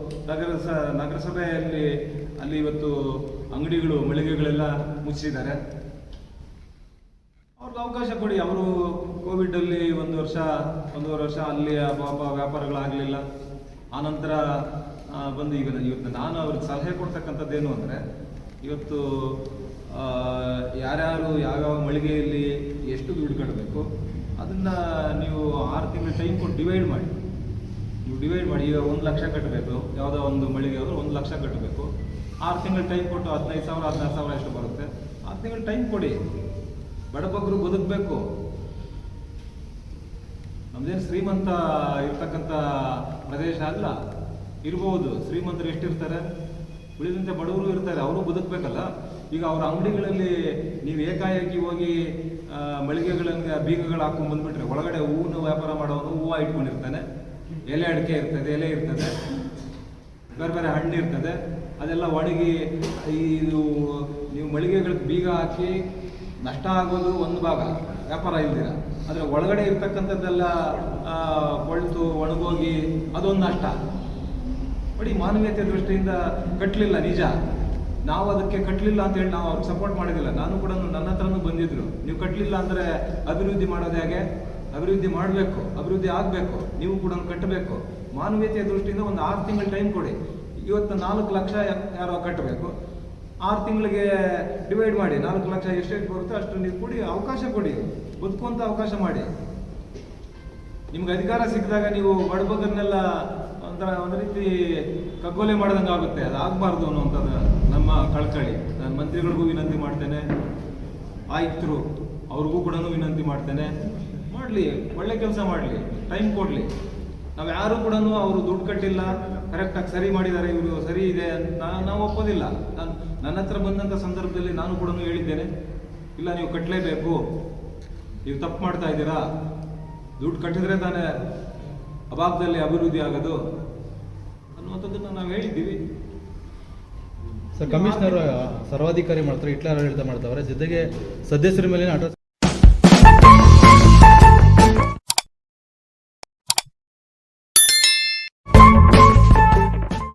ನಗರ ಸ- ನಗರಸಭೆಯಲ್ಲಿ ಅಲ್ಲಿ ಇವತ್ತು ಅಂಗಡಿಗಳು, ಮಳಿಗೆಗಳೆಲ್ಲ ಮುಚ್ಚಿದ್ದಾರೆ. ಅವ್ರಿಗೆ ಅವಕಾಶ ಕೊಡಿ. ಅವರು ಕೋವಿಡ್ ಅಲ್ಲಿ ಒಂದು ವರ್ಷ, ಒಂದೂವರೆ ವರ್ಷ ಅಲ್ಲಿ ಪಾಪ ವ್ಯಾಪಾರಗಳಾಗಲಿಲ್ಲ. ಆನಂತರ ಬಂದು ಈಗ ಇವತ್ತು ನಾನು ಅವ್ರಿಗೆ ಸಲಹೆ ಕೊಡ್ತಕ್ಕಂಥದ್ದೇನು ಅಂದರೆ, ಇವತ್ತು ಯಾರ್ಯಾರು ಯಾವ್ಯಾವ ಮಳಿಗೆಯಲ್ಲಿ ಎಷ್ಟು ದುಡ್ಡು ಕಟ್ಟಬೇಕು ಅದನ್ನ ನೀವು ಆರು ತಿಂಗಳು ಟೈಮ್ ಕೊಟ್ಟು ಡಿವೈಡ್ ಮಾಡಿ. ಡಿವೈಡ್ ಮಾಡಿ ಈಗ ಒಂದು ಲಕ್ಷ ಕಟ್ಟಬೇಕು ಯಾವುದೋ ಒಂದು ಮಳಿಗೆ ಆದರೂ ಒಂದು ಲಕ್ಷ ಕಟ್ಟಬೇಕು ಆರು ತಿಂಗಳು ಟೈಮ್ ಕೊಟ್ಟು ಹದಿನೈದು ಸಾವಿರ, ಹದಿನಾರು ಸಾವಿರ ಎಷ್ಟು ಬರುತ್ತೆ? ಆರು ತಿಂಗಳು ಟೈಮ್ ಕೊಡಿ. ಬಡಬಗ್ರು ಬದುಕಬೇಕು. ನಮ್ದೇನು ಶ್ರೀಮಂತ ಇರ್ತಕ್ಕಂಥ ಪ್ರದೇಶ ಅಲ್ಲ. ಇರ್ಬೋದು. ಶ್ರೀಮಂತರು ಎಷ್ಟಿರ್ತಾರೆ? ಉಳಿದಂತೆ ಬಡವರು ಇರ್ತಾರೆ. ಅವರು ಬದುಕಬೇಕಲ್ಲ. ಈಗ ಅವ್ರ ಅಂಗಡಿಗಳಲ್ಲಿ ನೀವು ಏಕಾಏಕಿ ಹೋಗಿ ಮಳಿಗೆಗಳನ್ನ ಬೀಗಗಳು ಹಾಕೊಂಡು ಬಂದ್ಬಿಟ್ರೆ, ಒಳಗಡೆ ಹೂವನ್ನು ವ್ಯಾಪಾರ ಮಾಡೋನು ಹೂವು ಇಟ್ಕೊಂಡಿರ್ತಾನೆ. ಎಲೆ ಅಡಿಕೆ ಇರ್ತದೆ, ಎಲೆ ಇರ್ತದೆ ಬೇರೆ ಬೇರೆ ಹಣ್ಣು ಇರ್ತದೆ, ಅದೆಲ್ಲ ಒಣಗಿ ಇದು, ನೀವು ಮಳಿಗೆಗಳಿಗೆ ಬೀಗ ಹಾಕಿ ನಷ್ಟ ಆಗೋದು ಒಂದು ಭಾಗ, ವ್ಯಾಪಾರ ಇಲ್ದಿರ. ಆದರೆ ಒಳಗಡೆ ಇರ್ತಕ್ಕಂಥದ್ದೆಲ್ಲ ಕೊಳ್ತು, ಒಣಗೋಗಿ, ಅದೊಂದು ನಷ್ಟ. ಬಡಿ ಮಾನವೀಯತೆ ದೃಷ್ಟಿಯಿಂದ ಕಟ್ಟಲಿಲ್ಲ ನಿಜ. ನಾವು ಅದಕ್ಕೆ ಕಟ್ಟಲಿಲ್ಲ ಅಂತ ಹೇಳಿ ನಾವು ಅವ್ರಿಗೆ ಸಪೋರ್ಟ್ ಮಾಡೋದಿಲ್ಲ. ನಾನು ಕೂಡ ನನ್ನ ಹತ್ರನೂ ಬಂದಿದ್ರು. ನೀವು ಕಟ್ಟಲಿಲ್ಲ ಅಂದರೆ ಅಭಿವೃದ್ಧಿ ಮಾಡೋದು ಹೇಗೆ? ಅಭಿವೃದ್ಧಿ ಮಾಡಬೇಕು, ಅಭಿವೃದ್ಧಿ ಆಗಬೇಕು, ನೀವು ಕೂಡ ಕಟ್ಟಬೇಕು. ಮಾನವೀಯತೆಯ ದೃಷ್ಟಿಯಿಂದ ಒಂದು ಆರು ತಿಂಗಳು ಟೈಮ್ ಕೊಡಿ. ಇವತ್ತು ನಾಲ್ಕು ಲಕ್ಷ ಯಾರೋ ಕಟ್ಟಬೇಕು. ಆರು ತಿಂಗಳಿಗೆ ಡಿವೈಡ್ ಮಾಡಿ, ನಾಲ್ಕು ಲಕ್ಷ ಎಷ್ಟೆಷ್ಟು ಬರುತ್ತೋ ಅಷ್ಟು ನೀವು ಕೊಡಿ ಅವಕಾಶ ಕೊಡಿ. ಬದುಕುವಂಥ ಅವಕಾಶ ಮಾಡಿ. ನಿಮ್ಗೆ ಅಧಿಕಾರ ಸಿಕ್ಕಿದಾಗ ನೀವು ಬಡಬಗ್ಗರನ್ನೆಲ್ಲ ಒಂಥರ ಒಂದು ರೀತಿ ಕಗ್ಗೊಲೆ ಮಾಡ್ದಂಗೆ ಆಗುತ್ತೆ. ಅದು ಆಗಬಾರ್ದು ಅನ್ನುವಂಥದ್ದು ನಮ್ಮ ಕಳ್ಕಳಿ. ನಾನು ಮಂತ್ರಿಗಳಿಗೂ ವಿನಂತಿ ಮಾಡ್ತೇನೆ. ಆಯುಕ್ತರು ಅವ್ರಿಗೂ ಕೂಡ ವಿನಂತಿ ಮಾಡ್ತೇನೆ. ಮಾಡಲಿ ಒಳ್ಳೆ ಕೆಲಸ ಮಾಡಲಿ ಟೈಮ್ ಕೊಡಲಿ. ನಾವು ಯಾರು ಕೂಡ ಅವರು ದುಡ್ಡು ಕಟ್ಟಿಲ್ಲ ಕರೆಕ್ಟಾಗಿ ಸರಿ ಮಾಡಿದ್ದಾರೆ ಇವರು ಸರಿ ಇದೆ ಅಂತ ನಾವು ಒಪ್ಪೋದಿಲ್ಲ. ನಾನು ನನ್ನ ಹತ್ರ ಬಂದಂಥ ಸಂದರ್ಭದಲ್ಲಿ ನಾನು ಕೂಡ ಹೇಳಿದ್ದೇನೆ ಇಲ್ಲ ನೀವು ಕಟ್ಟಲೇಬೇಕು ನೀವು ತಪ್ಪು ಮಾಡ್ತಾ ಇದ್ದೀರಾ ದುಡ್ಡು ಕಟ್ಟಿದ್ರೆ ತಾನೇ ಅಭಾಗದಲ್ಲಿ ಅಭಿವೃದ್ಧಿ ಆಗೋದು ಅನ್ನುವಂಥದ್ದನ್ನು ನಾವು ಹೇಳಿದ್ದೀವಿ. ಸರ್ ಕಮಿಷನರ್ ಸರ್ವಾಧಿಕಾರಿ ಮಾಡ್ತಾರೆ ಹಿಟ್ಲರ್ ಆಡಳಿತ ಮಾಡ್ತಾವ್ರೆ ಜೊತೆಗೆ ಸದಸ್ಯರ ಮೇಲೆ ಅಡ್ರೆಸ್